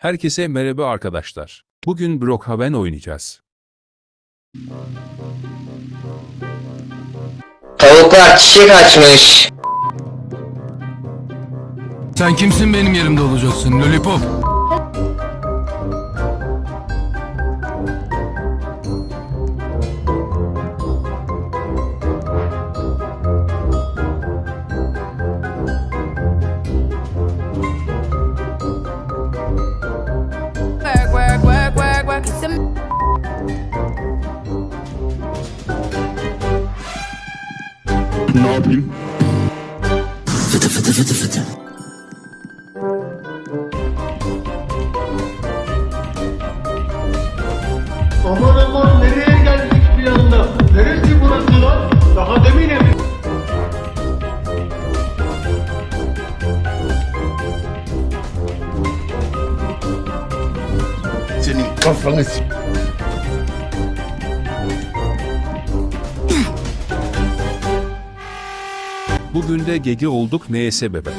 Herkese merhaba arkadaşlar. Bugün Brookhaven oynayacağız. Tavuklar çiçek açmış. Sen kimsin benim yerimde olacaksın lollipop? Work, work. It's a Ne yapayım? Aman aman nereye Senin kafanı s- Bugün de gege olduk neye sebebe?